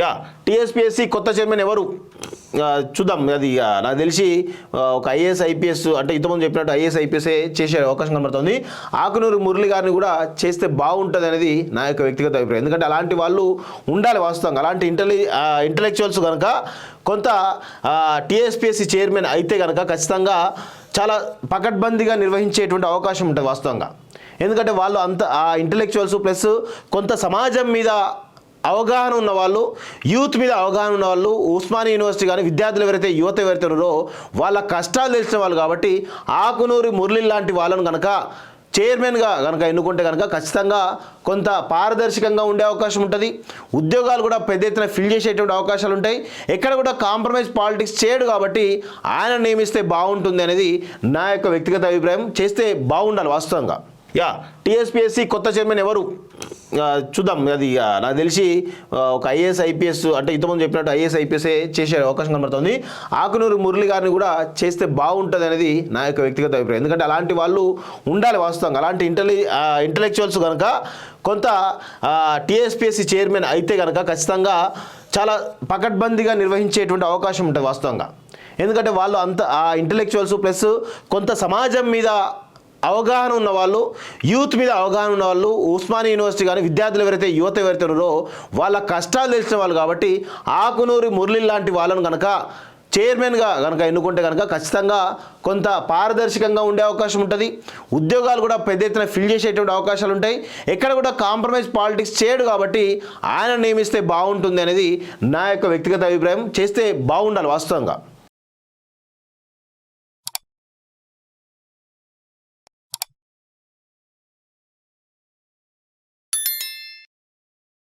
Yeah TSPSC కొత్త chairman ఎవరు? చూద్దాం అది నాకు తెలిసి ఒక ఐఏఎస్ ఐపీఎస్ అంటే ఇంతకుముందు చెప్పినట్టు ఐఏఎస్ ఐపీఎస్ చేసే అవకాశం కనబడుతుంది. ఆకునూరు మురళి గారిని కూడా చేస్తే బాగుంటుంది అనేది నా యొక్క వ్యక్తిగత అభిప్రాయం. ఎందుకంటే అలాంటి వాళ్ళు ఉండాలి వాస్తవంగా. అలాంటి ఇంటెలి ఇంటలెక్చువల్స్ కనుక కొంత టీఎస్పీఎస్సీ చైర్మన్ అయితే కనుక ఖచ్చితంగా చాలా పకడ్బందీగా నిర్వహించేటువంటి అవకాశం ఉంటుంది వాస్తవంగా. ఎందుకంటే వాళ్ళు అంత ఆ ఇంటలెక్చువల్స్ ప్లస్ కొంత సమాజం మీద అవగాహన ఉన్న వాళ్ళు యూత్ మీద అవగాహన ఉన్న వాళ్ళు ఉస్మాని యూనివర్సిటీ కానీ విద్యార్థులు ఎవరైతే యువత ఎవరైతే ఉన్నారో వాళ్ళ కష్టాలు తెలిసిన వాళ్ళు కాబట్టి ఆకునూరి మురళి లాంటి వాళ్ళను కనుక చైర్మన్గా కనుక ఎన్నుకుంటే కనుక ఖచ్చితంగా కొంత పారదర్శకంగా ఉండే అవకాశం ఉంటుంది. ఉద్యోగాలు కూడా పెద్ద ఎత్తున ఫిల్ చేసేటువంటి అవకాశాలు ఉంటాయి. ఎక్కడ కూడా కాంప్రమైజ్ పాలిటిక్స్ చేయడు కాబట్టి ఆయన నియమిస్తే బాగుంటుంది అనేది నా యొక్క వ్యక్తిగత అభిప్రాయం. చేస్తే బాగుండాలి వాస్తవంగా. యా టీఎస్పీఎస్సీ కొత్త చైర్మన్ ఎవరు? చూద్దాం. అది నాకు తెలిసి ఒక ఐఏఎస్ ఐపీఎస్ అంటే ఇంతకుముందు చెప్పినట్టు ఐఏఎస్ ఐపీఎస్ఏ చేసే అవకాశం కనబడుతుంది. ఆకునూరు మురళి గారిని కూడా చేస్తే బాగుంటుంది అనేది నా యొక్క వ్యక్తిగత అభిప్రాయం. ఎందుకంటే అలాంటి వాళ్ళు ఉండాలి వాస్తవంగా. అలాంటి ఇంటెలి ఇంటలెక్చువల్స్ కనుక కొంత టీఎస్పీఎస్సీ చైర్మన్ అయితే కనుక ఖచ్చితంగా చాలా పకడ్బందీగా నిర్వహించేటువంటి అవకాశం ఉంటుంది వాస్తవంగా. ఎందుకంటే వాళ్ళు అంత ఆ ఇంటలెక్చువల్స్ ప్లస్ కొంత సమాజం మీద అవగాహన ఉన్న వాళ్ళు యూత్ మీద అవగాహన ఉన్న వాళ్ళు ఉస్మాని యూనివర్సిటీ కానీ విద్యార్థులు ఎవరైతే యువత ఎవరైతే ఉన్నారో వాళ్ళ కష్టాలు తెలిసిన వాళ్ళు కాబట్టి ఆకునూరి మురళి లాంటి వాళ్ళను కనుక చైర్మన్గా కనుక ఎన్నుకుంటే కనుక ఖచ్చితంగా కొంత పారదర్శకంగా ఉండే అవకాశం ఉంటుంది. ఉద్యోగాలు కూడా పెద్ద ఎత్తున ఫిల్ చేసేటువంటి అవకాశాలు ఉంటాయి. ఎక్కడ కూడా కాంప్రమైజ్ పాలిటిక్స్ చేయడు కాబట్టి ఆయన నియమిస్తే బాగుంటుంది అనేది నా యొక్క వ్యక్తిగత అభిప్రాయం. చేస్తే బాగుండాలి వాస్తవంగా.